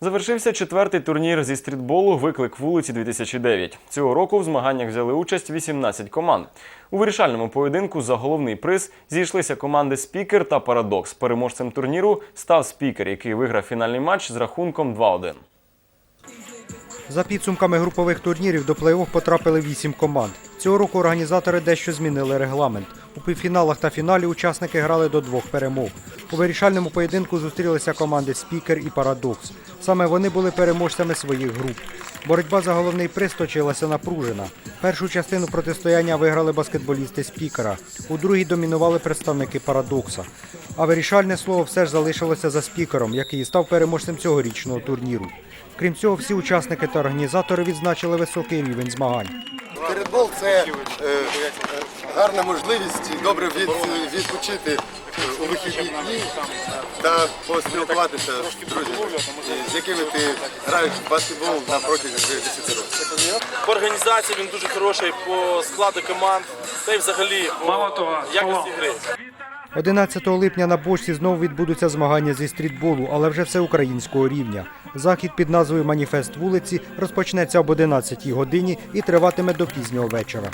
Завершився четвертий турнір зі стрітболу Виклик вулиці 2009. Цього року в змаганнях взяли участь 18 команд. У вирішальному поєдинку за головний приз зійшлися команди Спікер та Парадокс. Переможцем турніру став спікер, який виграв фінальний матч з рахунком 2-1. За підсумками групових турнірів до плей-офф потрапили вісім команд. Цього року організатори дещо змінили регламент. У півфіналах та фіналі учасники грали до двох перемог. У вирішальному поєдинку зустрілися команди Спікер і Парадокс. Саме вони були переможцями своїх груп. Боротьба за головний приз точилася напружена. Першу частину протистояння виграли баскетболісти Спікера. У другій домінували представники Парадокса. А вирішальне слово все ж залишилося за спікером, який став переможцем цьогорічного турніру. Крім цього, всі учасники та організатори відзначили високий рівень змагань. Передбол це е, гарна можливість добре від, відпочити е, у вихідні дні та поспілкуватися з друзями, з якими ти граєш в баскетбол на протязі 10 років. По організації він дуже хороший, по складу команд, та й взагалі по якості гри. 11 липня на бочці знову відбудуться змагання зі стрітболу, але вже всеукраїнського рівня. Захід під назвою Маніфест вулиці розпочнеться об 11 годині і триватиме до пізнього вечора.